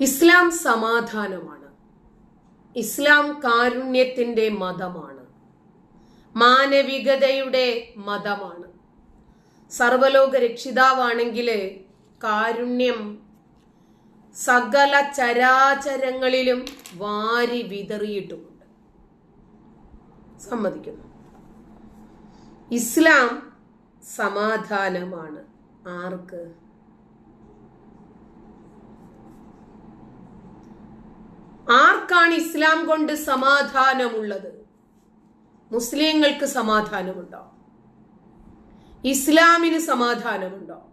ഇസ്ലാം സമാധാനമാണ്. ഇസ്ലാം കാരുണ്യത്തിന്റെ മതമാണ്. മാനവികതയുടെ മതമാണ്. സർവലോക രക്ഷിതാവാണെങ്കിൽ കാരുണ്യം സകല ചരാചരങ്ങളിലും വാരി വിതറിയിട്ടുമുണ്ട്. സമ്മതിക്കുന്നു. ഇസ്ലാം സമാധാനമാണ്. ആർക്ക്? ആർക്കാണ് ഇസ്ലാം കൊണ്ട് സമാധാനമുള്ളത്? മുസ്ലിങ്ങൾക്ക് സമാധാനമുണ്ടോ? ഇസ്ലാമിന് സമാധാനമുണ്ടോ?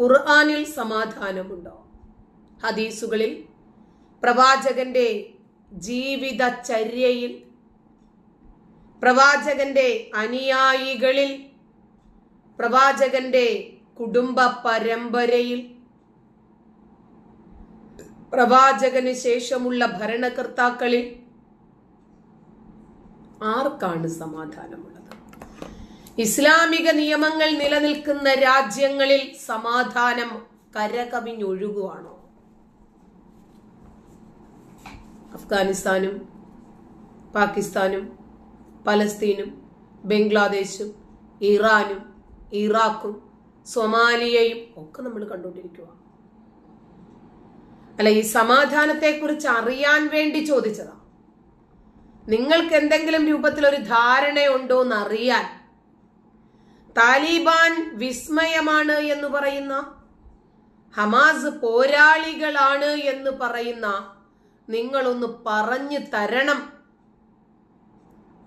ഖുർആാനിൽ സമാധാനമുണ്ടോ? ഹദീസുകളിൽ പ്രവാചകന്റെ ജീവിതചര്യയിൽ പ്രവാചകന്റെ അനുയായികളിൽ പ്രവാചകന്റെ കുടുംബ പരമ്പരയിൽ പ്രവാചകന് ശേഷമുള്ള ഭരണകർത്താക്കളിൽ ആർക്കാണ് സമാധാനമുള്ളത്? ഇസ്ലാമിക നിയമങ്ങൾ നിലനിൽക്കുന്ന രാജ്യങ്ങളിൽ സമാധാനം കരകവിഞ്ഞൊഴുകുവാണോ? അഫ്ഗാനിസ്ഥാനും പാകിസ്ഥാനും പലസ്തീനും ബംഗ്ലാദേശും ഇറാനും ഇറാഖും സൊമാലിയയും ഒക്കെ നമ്മൾ കണ്ടുകൊണ്ടിരിക്കുക അല്ല ഈ സമാധാനത്തെക്കുറിച്ച് അറിയാൻ വേണ്ടി ചോദിച്ചതാ. നിങ്ങൾക്ക് എന്തെങ്കിലും രൂപത്തിൽ ഒരു ധാരണയുണ്ടോ എന്ന് അറിയാൻ താലിബാൻ വിസ്മയമാണ് എന്ന് പറയുന്ന ഹമാസ് പോരാളികളാണ് എന്ന് പറയുന്ന നിങ്ങളൊന്ന് പറഞ്ഞു തരണം.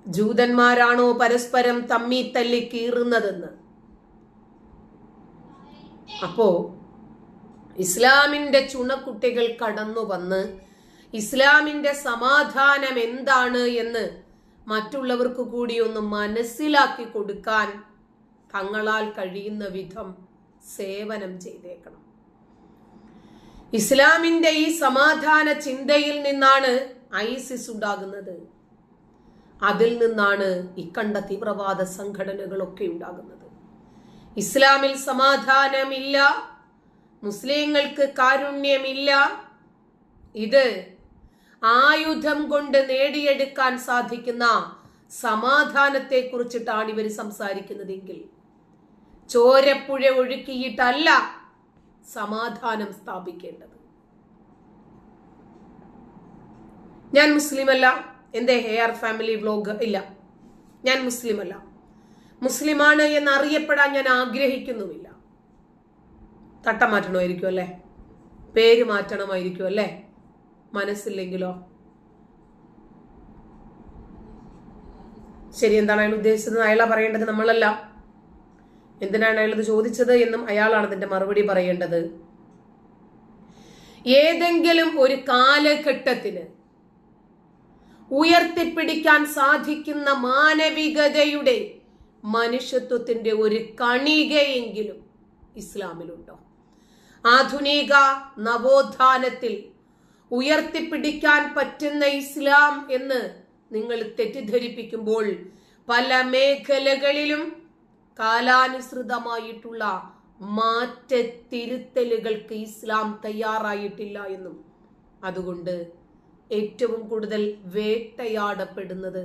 ജൂതന്മാരാണോ പരസ്പരം തമ്മി തല്ലി കീറുന്നതെന്ന്? അപ്പോ ഇസ്ലാമിന്റെ ചുണക്കുട്ടികൾ കടന്നു വന്ന് ഇസ്ലാമിന്റെ സമാധാനം എന്താണ് എന്ന് മറ്റുള്ളവർക്ക് കൂടി ഒന്ന് മനസ്സിലാക്കി കൊടുക്കാൻ തങ്ങളാൽ കഴിയുന്ന വിധം സേവനം ചെയ്തേക്കണം. ഇസ്ലാമിന്റെ ഈ സമാധാന ചിന്തയിൽ നിന്നാണ് ഐസിസ് ഉണ്ടാകുന്നത്. അതിൽ നിന്നാണ് ഇക്കണ്ട തീവ്രവാദ സംഘടനകളൊക്കെ ഉണ്ടാകുന്നത്. ഇസ്ലാമിൽ സമാധാനമില്ല. മുസ്ലിങ്ങൾക്ക് കാരുണ്യമില്ല. ഇത് ആയുധം കൊണ്ട് നേടിയെടുക്കാൻ സാധിക്കുന്ന സമാധാനത്തെ കുറിച്ചിട്ടാണ് ഇവർ സംസാരിക്കുന്നതെങ്കിൽ. ചോരപ്പുഴ ഒഴുക്കിയിട്ടല്ല സമാധാനം സ്ഥാപിക്കേണ്ടത്. ഞാൻ മുസ്ലിമല്ല. എന്റെ ഹെയർ ഫാമിലി വ്ലോഗ് ഇല്ല. ഞാൻ മുസ്ലിമല്ല. മുസ്ലിമാണ് എന്ന് അറിയപ്പെടാൻ ഞാൻ ആഗ്രഹിക്കുന്നുമില്ല. തട്ടം മാറ്റണമായിരിക്കും അല്ലേ? പേര് മാറ്റണമായിരിക്കും അല്ലേ? മനസ്സില്ലെങ്കിലോ? ശരി എന്താണ് അയാൾ ഉദ്ദേശിച്ചത്? അയാളാ പറയേണ്ടത് നമ്മളല്ല. എന്തിനാണ് അയാൾ ഇത് ചോദിച്ചത് എന്നും അയാളാണ് അതിന്റെ മറുപടി പറയേണ്ടത്. ഏതെങ്കിലും ഒരു കാലഘട്ടത്തിന് ഉയർത്തിപ്പിടിക്കാൻ സാധിക്കുന്ന മാനവികതയുടെ മനുഷ്യത്വത്തിന്റെ ഒരു കണികയെങ്കിലും ഇസ്ലാമിലുണ്ടോ? ആധുനിക നവോത്ഥാനത്തിൽ ഉയർത്തിപ്പിടിക്കാൻ പറ്റുന്ന ഇസ്ലാം എന്ന് നിങ്ങൾ തെറ്റിദ്ധരിപ്പിക്കുമ്പോൾ പല മേഖലകളിലും കാലാനുസൃതമായിട്ടുള്ള മാറ്റത്തിരുത്തലുകൾക്ക് ഇസ്ലാം തയ്യാറായിട്ടില്ല എന്നും. അതുകൊണ്ട് ഏറ്റവും കൂടുതൽ വേട്ടയാടപ്പെടുന്നത്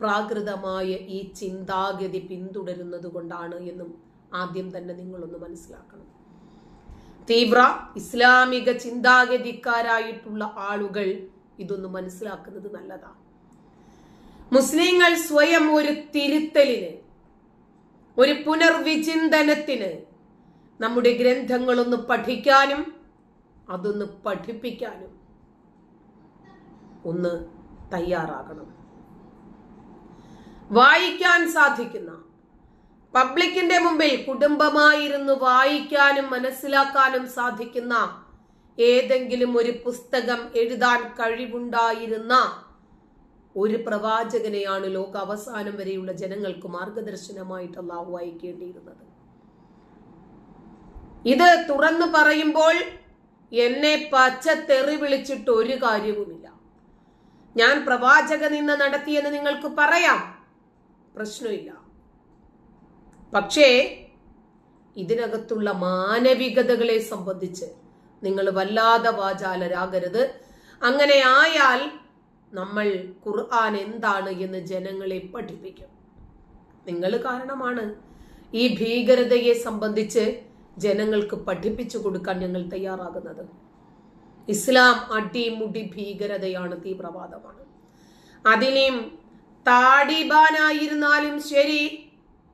പ്രാകൃതമായ ഈ ചിന്താഗതി പിന്തുടരുന്നത് കൊണ്ടാണ് എന്നും ആദ്യം തന്നെ നിങ്ങളൊന്ന് മനസ്സിലാക്കണം. തീവ്ര ഇസ്ലാമിക ചിന്താഗതിക്കാരായിട്ടുള്ള ആളുകൾ ഇതൊന്ന് മനസ്സിലാക്കുന്നത് നല്ലതാണ് മുസ്ലിങ്ങൾ സ്വയം ഒരു തിരുത്തലിന് ഒരു പുനർവിചിന്തനത്തിന് നമ്മുടെ ഗ്രന്ഥങ്ങളൊന്ന് പഠിക്കാനും അതൊന്ന് പഠിപ്പിക്കാനും ഒന്ന് തയ്യാറാകണം. വായിക്കാൻ സാധിക്കുന്ന പബ്ലിക്കിന്റെ മുമ്പിൽ കുടുംബമായിരുന്നു വായിക്കാനും മനസ്സിലാക്കാനും സാധിക്കുന്ന ഏതെങ്കിലും ഒരു പുസ്തകം എഴുതാൻ കഴിവുണ്ടായിരുന്ന ഒരു പ്രവാചകനെയാണ് ലോക അവസാനം വരെയുള്ള ജനങ്ങൾക്ക് മാർഗദർശനമായിട്ട് അള്ളാഹു അയക്കേണ്ടിയിരുന്നത് ഇത് തുറന്നു പറയുമ്പോൾ എന്നെ പച്ച തെറി വിളിച്ചിട്ട് ഒരു കാര്യവുമില്ല. ഞാൻ പ്രവാചക നിന്ന നടത്തിയെന്ന് നിങ്ങൾക്ക് പറയാം. പ്രശ്നമില്ല. പക്ഷേ ഇതിനകത്തുള്ള മാനവികതകളെ സംബന്ധിച്ച് നിങ്ങൾ വല്ലാതെ വാചാലരാകരുത്. അങ്ങനെ ആയാൽ നമ്മൾ ഖുർആൻ എന്താണ് എന്ന് ജനങ്ങളെ പഠിപ്പിക്കും. നിങ്ങൾ കാരണമാണ്. ഈ ഭീകരതയെ സംബന്ധിച്ച് ജനങ്ങൾക്ക് പഠിപ്പിച്ചു കൊടുക്കാൻ ഞങ്ങൾ തയ്യാറാകുന്നത്. ഇസ്ലാം അടിമുടി ഭീകരതയാണ് തീവ്രവാദമാണ്. അതിനെയും താടിബാനായിരുന്നാലും ശരി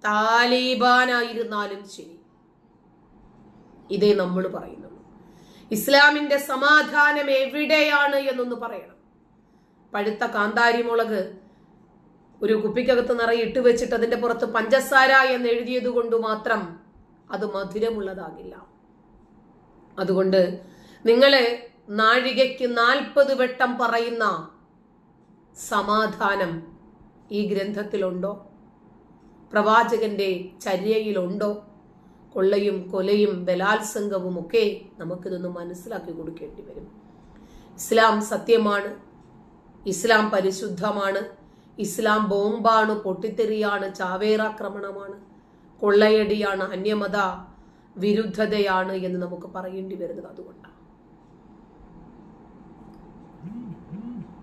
താലിബാനായിരുന്നാലും ശരി. ഇതേ നമ്മൾ പറയുന്നു ഇസ്ലാമിന്റെ സമാധാനം എവിടെയാണ് എന്നൊന്ന് പറയണം. പഴുത്ത കാന്താരി മുളക് ഒരു കുപ്പിക്കകത്ത് നിറയെ ഇട്ട് വെച്ചിട്ട് അതിന്റെ പുറത്ത് പഞ്ചസാര എന്ന് എഴുതിയത് കൊണ്ട് മാത്രം അത് മധുരമുള്ളതാകില്ല. അതുകൊണ്ട് നിങ്ങളെ നാഴികയ്ക്ക് നാൽപ്പത് വട്ടം പറയുന്ന സമാധാനം ഈ ഗ്രന്ഥത്തിലുണ്ടോ? പ്രവാചകന്റെ ചര്യയിലുണ്ടോ? കൊള്ളയും കൊലയും ബലാത്സംഗവും ഒക്കെ നമുക്കിതൊന്ന് മനസ്സിലാക്കി കൊടുക്കേണ്ടി വരും. ഇസ്ലാം സത്യമാണ്. ഇസ്ലാം പരിശുദ്ധമാണ്. ഇസ്ലാം ബോംബാണ് പൊട്ടിത്തെറിയാണ് ചാവേറാക്രമണമാണ്. കൊള്ളയടിയാണ് അന്യമത വിരുദ്ധതയാണ് എന്ന് നമുക്ക് പറയേണ്ടി വരുന്നത് അതുകൊണ്ടാണ്.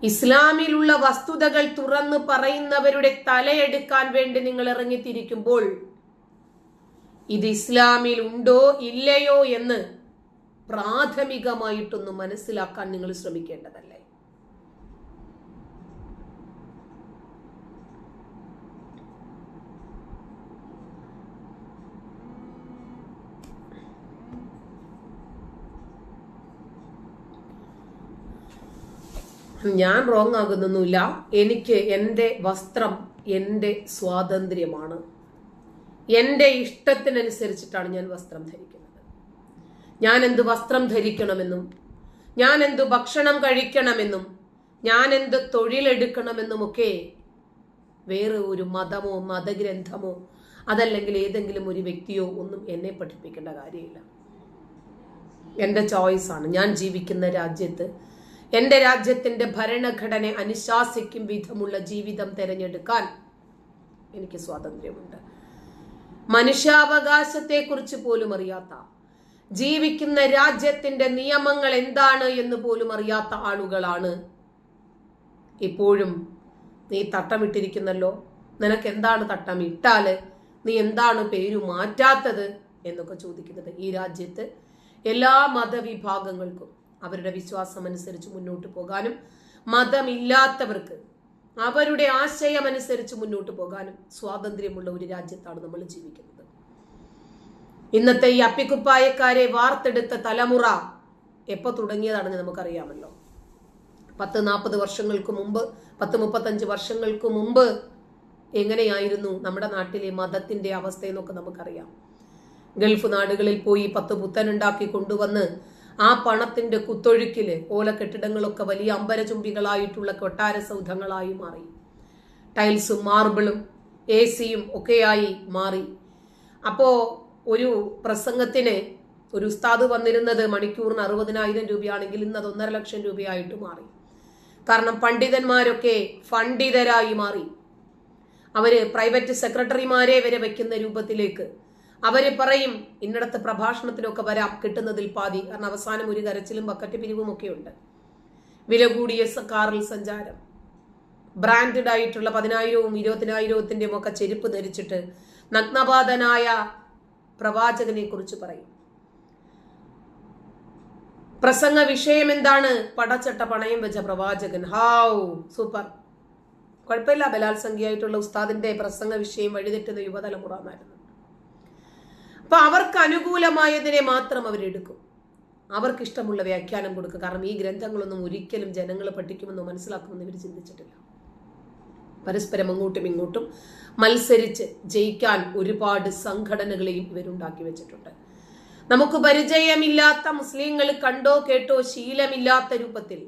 ഇസ്ലാമിലുള്ള വസ്തുതകൾ തുറന്നു പറയുന്നവരുടെ തലയെടുക്കാൻ വേണ്ടി നിങ്ങൾ ഇറങ്ങിത്തിരിക്കുമ്പോൾ ഇത് ഇസ്ലാമിൽ ഉണ്ടോ ഇല്ലയോ എന്ന് പ്രാഥമികമായിട്ടൊന്ന് മനസ്സിലാക്കാൻ നിങ്ങൾ ശ്രമിക്കേണ്ടതല്ലേ? ഞാൻ റോങ് ആകുന്നൊന്നുമില്ല. എനിക്ക് എന്റെ വസ്ത്രം എന്റെ സ്വാതന്ത്ര്യമാണ്. എന്റെ ഇഷ്ടത്തിനനുസരിച്ചിട്ടാണ് ഞാൻ വസ്ത്രം ധരിക്കുന്നത്. ഞാൻ എന്ത് വസ്ത്രം ധരിക്കണമെന്നും ഞാൻ എന്ത് ഭക്ഷണം കഴിക്കണമെന്നും ഞാൻ എന്ത് തൊഴിലെടുക്കണമെന്നുമൊക്കെ വേറെ ഒരു മതമോ മതഗ്രന്ഥമോ അതല്ലെങ്കിൽ ഏതെങ്കിലും ഒരു വ്യക്തിയോ ഒന്നും എന്നെ പഠിപ്പിക്കേണ്ട കാര്യമില്ല. എന്റെ ചോയ്സാണ് ഞാൻ ജീവിക്കുന്ന രാജ്യത്ത് എന്റെ രാജ്യത്തിന്റെ ഭരണഘടന അനുശാസിക്കും വിധമുള്ള ജീവിതം തിരഞ്ഞെടുക്കാൻ എനിക്ക് സ്വാതന്ത്ര്യമുണ്ട്. മനുഷ്യാവകാശത്തെക്കുറിച്ച് പോലും അറിയാത്ത ജീവിക്കുന്ന രാജ്യത്തിന്റെ നിയമങ്ങൾ എന്താണ് എന്ന് പോലും അറിയാത്ത ആളുകളാണ് ഇപ്പോഴും നീ തട്ടമിട്ടിരിക്കുന്നല്ലോ. നിനക്ക് എന്താണ് തട്ടം ഇട്ടാൽ നീ എന്താണ് പേരു മാറ്റാത്തത് എന്നൊക്കെ ചോദിക്കുന്നത് ഈ രാജ്യത്ത് എല്ലാ മതവിഭാഗങ്ങൾക്കും. അവരുടെ വിശ്വാസം അനുസരിച്ച് മുന്നോട്ട് പോകാനും മതമില്ലാത്തവർക്ക് അവരുടെ ആശയം അനുസരിച്ച് മുന്നോട്ട് പോകാനും സ്വാതന്ത്ര്യമുള്ള ഒരു രാജ്യത്താണ് നമ്മൾ ജീവിക്കുന്നത്. ഇന്നത്തെ ഈ അപ്പിക്കുപ്പായക്കാരെ വാർത്തെടുത്ത തലമുറ എപ്പോ തുടങ്ങിയതാണെന്ന് നമുക്കറിയാമല്ലോ. പത്ത് നാൽപ്പത് വർഷങ്ങൾക്ക് മുമ്പ് പത്ത് മുപ്പത്തഞ്ച് വർഷങ്ങൾക്ക് മുമ്പ് എങ്ങനെയായിരുന്നു നമ്മുടെ നാട്ടിലെ മതത്തിന്റെ അവസ്ഥ എന്നൊക്കെ നമുക്കറിയാം. ഗൾഫ് നാടുകളിൽ പോയി പത്ത് പുത്തനുണ്ടാക്കി കൊണ്ടുവന്ന് ആ പണത്തിന്റെ കുത്തൊഴുക്കിൽ ഓല കെട്ടിടങ്ങളൊക്കെ വലിയ അമ്പരചുംബികളായിട്ടുള്ള കൊട്ടാര സൗധങ്ങളായി മാറി. ടൈൽസും മാർബിളും എ സിയും ഒക്കെയായി മാറി. അപ്പോൾ ഒരു പ്രസംഗത്തിന് ഒരു ഉസ്താദ് വന്നിരുന്നത് മണിക്കൂറിന് അറുപതിനായിരം രൂപയാണെങ്കിൽ ഇന്ന് അത് ഒന്നര ലക്ഷം രൂപയായിട്ട് മാറി. കാരണം പണ്ഡിതന്മാരൊക്കെ ഫണ്ഡിതരായി മാറി. അവർ പ്രൈവറ്റ് സെക്രട്ടറിമാരെ വരെ വെക്കുന്ന രൂപത്തിലേക്ക് അവർ പറയും ഇന്നടത്ത് പ്രഭാഷണത്തിനൊക്കെ വരാം കിട്ടുന്നതിൽ പാതി. കാരണം അവസാനം ഒരു കരച്ചിലും ബക്കറ്റ് പിരിവും ഒക്കെ ഉണ്ട്. വില കൂടിയ കാറിൽ സഞ്ചാരം. ബ്രാൻഡഡ് ആയിട്ടുള്ള പതിനായിരവും ഇരുപത്തിനായിരവത്തിന്റെയും ഒക്കെ ചെരുപ്പ് ധരിച്ചിട്ട് നഗ്നപാതനായ പ്രവാചകനെ കുറിച്ച് പറയും. പ്രസംഗ വിഷയം എന്താണ്? പടച്ചട്ട പണയം വെച്ച പ്രവാചകൻ. Have super. കുഴപ്പമില്ല. ബലാത്സംഖ്യയായിട്ടുള്ള ഉസ്താദിന്റെ പ്രസംഗ വിഷയം വഴിതെറ്റുന്ന യുവതലമുറ എന്നായിരുന്നു. അപ്പൊ അവർക്ക് അനുകൂലമായതിനെ മാത്രം അവരെടുക്കും അവർക്ക് ഇഷ്ടമുള്ള വ്യാഖ്യാനം കൊടുക്കും കാരണം ഈ ഗ്രന്ഥങ്ങളൊന്നും ഒരിക്കലും ജനങ്ങൾ പഠിക്കുമെന്നോ മനസ്സിലാക്കുമെന്ന് ഇവർ ചിന്തിച്ചിട്ടില്ല. പരസ്പരം അങ്ങോട്ടും ഇങ്ങോട്ടും മത്സരിച്ച് ജയിക്കാൻ ഒരുപാട് സംഘടനകളെയും ഇവരുണ്ടാക്കി വെച്ചിട്ടുണ്ട്. നമുക്ക് പരിചയമില്ലാത്ത മുസ്ലിങ്ങൾ കണ്ടോ കേട്ടോ ശീലമില്ലാത്ത രൂപത്തിൽ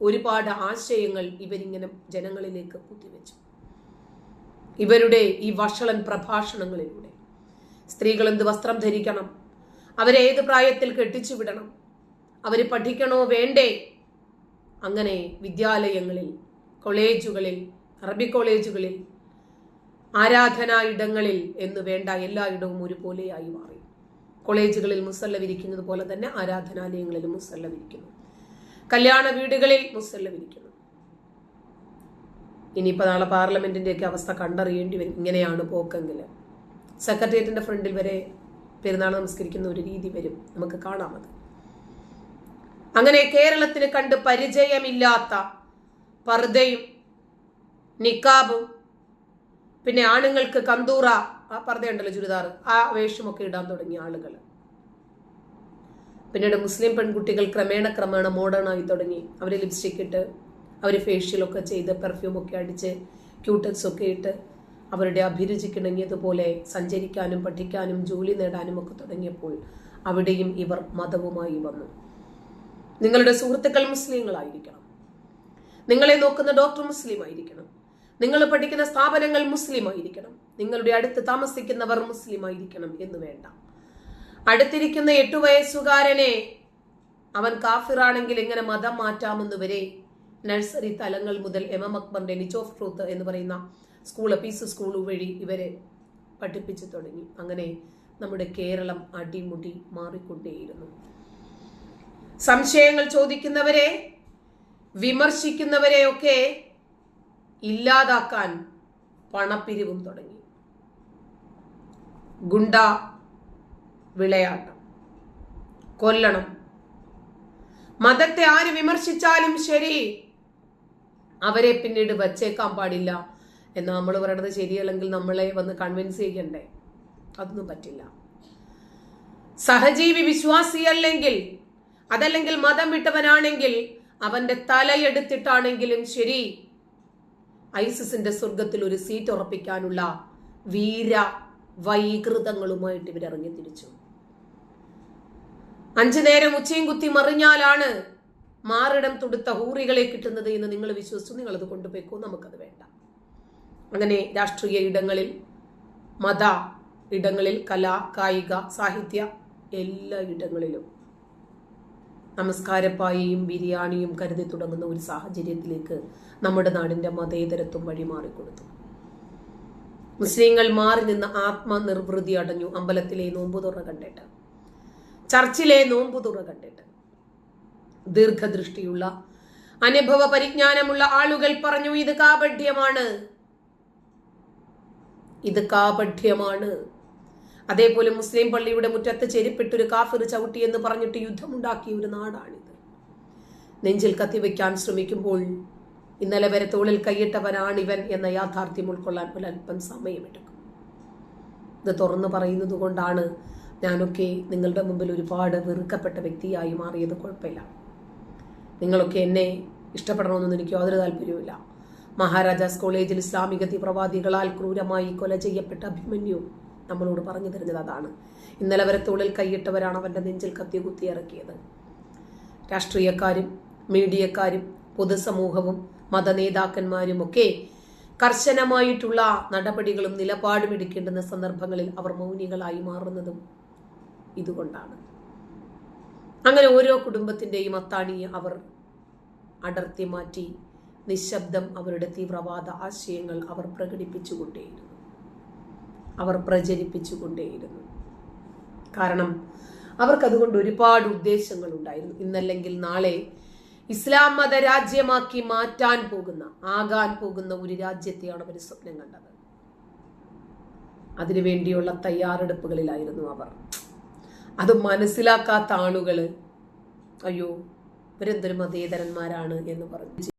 ഒരുപാട് ആശയങ്ങൾ ഇവരിങ്ങനെ ജനങ്ങളിലേക്ക് കുത്തിവെച്ചു. ഇവരുടെ ഈ വഷളൻ പ്രഭാഷണങ്ങളിലൂടെ സ്ത്രീകൾ എന്ത് വസ്ത്രം ധരിക്കണം? അവരെ ഏത് പ്രായത്തിൽ കെട്ടിച്ചു വിടണം? അവർ പഠിക്കണോ വേണ്ടേ? അങ്ങനെ വിദ്യാലയങ്ങളിൽ കോളേജുകളിൽ അറബി കോളേജുകളിൽ ആരാധനാ ഇടങ്ങളിൽ എന്ന് വേണ്ട എല്ലായിടവും ഒരുപോലെയായി മാറി. കോളേജുകളിൽ മുസല്ല വിരിക്കുന്നത് പോലെ തന്നെ ആരാധനാലയങ്ങളിലും മുസല്ല വിരിക്കുന്നു കല്യാണ വീടുകളിൽ മുസല്ല വിരിക്കുന്നു ഇനിയിപ്പോൾ നാളെ പാർലമെന്റിന്റെയൊക്കെ അവസ്ഥ കണ്ടറിയേണ്ടി വരും. ഇങ്ങനെയാണ് പോക്കെങ്കിൽ സെക്രട്ടേറിയറ്റിന്റെ ഫ്രണ്ടിൽ വരെ പെരുന്നാൾ നമസ്കരിക്കുന്ന ഒരു രീതി വരും. നമുക്ക് കാണാമത്. അങ്ങനെ കേരളത്തിന് കണ്ട് പരിചയമില്ലാത്ത പർദ്ദയും നിക്കാബും പിന്നെ ആണുങ്ങൾക്ക് കന്തൂറ ആ പർദ്ദയുണ്ടല്ലോ ചുരിദാർ ആ വേഷമൊക്കെ ഇടാൻ തുടങ്ങിയ ആളുകൾ പിന്നീട് മുസ്ലിം പെൺകുട്ടികൾ ക്രമേണ ക്രമേണ മോഡേൺ ആയി തുടങ്ങി. അവർ ലിപ്സ്റ്റിക് ഇട്ട് അവർ ഫേഷ്യലൊക്കെ ചെയ്ത് പെർഫ്യൂമൊക്കെ അടിച്ച് ക്യൂട്ടക്സ് ഒക്കെ ഇട്ട് അവരുടെ അഭിരുചിക്കിണങ്ങിയതുപോലെ സഞ്ചരിക്കാനും പഠിക്കാനും ജോലി നേടാനും ഒക്കെ തുടങ്ങിയപ്പോൾ അവിടെയും ഇവർ മതവുമായി വന്നു. നിങ്ങളുടെ സുഹൃത്തുക്കൾ മുസ്ലിങ്ങളായിരിക്കണം. നിങ്ങളെ നോക്കുന്ന ഡോക്ടർ മുസ്ലിം ആയിരിക്കണം നിങ്ങൾ പഠിക്കുന്ന സ്ഥാപനങ്ങൾ മുസ്ലിം ആയിരിക്കണം നിങ്ങളുടെ അടുത്ത് താമസിക്കുന്നവർ മുസ്ലിം ആയിരിക്കണം എന്ന് വേണ്ട. അടുത്തിരിക്കുന്ന എട്ടു വയസ്സുകാരനെ അവൻ കാഫിറാണെങ്കിൽ എങ്ങനെ മതം മാറ്റാമെന്ന് വരെ നഴ്സറി തലങ്ങൾ മുതൽ എം എം അക്ബറിന്റെ നിച്ച് ഓഫ് ട്രൂത്ത് എന്ന് പറയുന്ന സ്കൂൾ പീസ് സ്കൂൾ വഴി ഇവരെ പഠിപ്പിച്ചു തുടങ്ങി. അങ്ങനെ നമ്മുടെ കേരളം അടിമുടി മാറിക്കൊണ്ടേയിരുന്നു. സംശയങ്ങൾ ചോദിക്കുന്നവരെ വിമർശിക്കുന്നവരെയൊക്കെ ഇല്ലാതാക്കാൻ പണപ്പിരിവും തുടങ്ങി. ഗുണ്ട വിളയാട്ടം. കൊല്ലണം. മതത്തെ ആര് വിമർശിച്ചാലും ശരി അവരെ പിന്നീട് വച്ചേക്കാൻ പാടില്ല. എന്ന് നമ്മൾ പറയണത് ശരിയല്ലെങ്കിൽ നമ്മളെ വന്ന് കൺവിൻസ് ചെയ്യണ്ടേ? അതൊന്നും പറ്റില്ല. സഹജീവി വിശ്വാസി അല്ലെങ്കിൽ അതല്ലെങ്കിൽ മതം വിട്ടവനാണെങ്കിൽ അവന്റെ തലയെടുത്തിട്ടാണെങ്കിലും ശരി. ഐസിസിന്റെ സ്വർഗത്തിൽ ഒരു സീറ്റ് ഉറപ്പിക്കാനുള്ള വീര വൈകൃതങ്ങളുമായിട്ട് ഇവരിറങ്ങി തിരിച്ചു. അഞ്ചു നേരം ഉച്ചയും കുത്തി മറിഞ്ഞാലാണ് മാറിടം തുടുത്ത ഹൂറികളെ കിട്ടുന്നത് എന്ന് നിങ്ങൾ വിശ്വസിച്ചു. നിങ്ങളത് കൊണ്ടുപോയിക്കോ. നമുക്കത് വേണ്ട. അങ്ങനെ രാഷ്ട്രീയ ഇടങ്ങളിൽ മത ഇടങ്ങളിൽ കല കായിക സാഹിത്യ എല്ലാ ഇടങ്ങളിലും നമസ്കാരപ്പായയും ബിരിയാണിയും കരുതി തുടങ്ങുന്ന ഒരു സാഹചര്യത്തിലേക്ക് നമ്മുടെ നാടിന്റെ മതേതരത്വം വഴിമാറിക്കൊടുത്തു. മുസ്ലിങ്ങൾ മാറി നിന്ന് ആത്മനിർവൃതി അടഞ്ഞു അമ്പലത്തിലെ നോമ്പു തുറ കണ്ടിട്ട് ചർച്ചിലെ നോമ്പു തുറ കണ്ടിട്ട്. ദീർഘദൃഷ്ടിയുള്ള അനുഭവ പരിജ്ഞാനമുള്ള ആളുകൾ പറഞ്ഞു ഇത് കാപഠ്യമാണ് ഇത് കാപഠ്യമാണ്. അതേപോലെ മുസ്ലിം പള്ളിയുടെ മുറ്റത്ത് ചെരിപ്പിട്ടൊരു കാഫിർ ചവിട്ടി എന്ന് പറഞ്ഞിട്ട് യുദ്ധമുണ്ടാക്കിയ ഒരു നാടാണിത്. നെഞ്ചിൽ കത്തിവെക്കാൻ ശ്രമിക്കുമ്പോൾ ഇന്നലെ വരെ തോളിൽ കൈയിട്ടവനാണ് ഇവൻ എന്ന യാഥാർത്ഥ്യം ഉൾക്കൊള്ളാൻ ഒരല്പം സമയമെടുക്കും. ഇത് തുറന്നു പറയുന്നത് കൊണ്ടാണ് ഞാനൊക്കെ നിങ്ങളുടെ മുമ്പിൽ ഒരുപാട് വെറുക്കപ്പെട്ട വ്യക്തിയായി മാറിയത്. കുഴപ്പമില്ല. നിങ്ങളൊക്കെ എന്നെ ഇഷ്ടപ്പെടണമെന്നൊന്നും എനിക്ക് യാതൊരു താല്പര്യവുമില്ല. മഹാരാജാസ് കോളേജിൽ ഇസ്ലാമിക തീവ്രവാദികളാൽ ക്രൂരമായി കൊല ചെയ്യപ്പെട്ട അഭിമന്യു നമ്മളോട് പറഞ്ഞു തരുന്നത് അതാണ്. ഇന്നലെ വരെ തോളിൽ കൈയിട്ടവരാണ് അവന്റെ നെഞ്ചിൽ കത്തി കുത്തി ഇറക്കിയത്. രാഷ്ട്രീയക്കാരും മീഡിയക്കാരും പൊതുസമൂഹവും മതനേതാക്കന്മാരും ഒക്കെ കർശനമായിട്ടുള്ള നടപടികളും നിലപാടും എടുക്കേണ്ടുന്ന സന്ദർഭങ്ങളിൽ അവർ മൗനികളായി മാറുന്നതും ഇതുകൊണ്ടാണ്. അങ്ങനെ ഓരോ കുടുംബത്തിന്റെയും അത്താണിയെ അവർ അടർത്തി മാറ്റി നിശബ്ദം അവരുടെ തീവ്രവാദ ആശയങ്ങൾ അവർ പ്രകടിപ്പിച്ചുകൊണ്ടേയിരുന്നു. അവർ പ്രചരിപ്പിച്ചുകൊണ്ടേയിരുന്നു. കാരണം അവർക്കതുകൊണ്ട് ഒരുപാട് ഉദ്ദേശങ്ങൾ ഉണ്ടായിരുന്നു ഇന്നല്ലെങ്കിൽ നാളെ ഇസ്ലാം മത രാജ്യമാക്കി മാറ്റാൻ പോകുന്ന ആകാൻ പോകുന്ന ഒരു രാജ്യത്തെയാണ് അവർ സ്വപ്നം കണ്ടത്. അതിനുവേണ്ടിയുള്ള തയ്യാറെടുപ്പുകളിലായിരുന്നു അവർ. അത് മനസ്സിലാക്കാത്ത ആളുകൾ അയ്യോ ഇവരെന്തൊരു മതേതരന്മാരാണ് എന്ന് പറഞ്ഞു.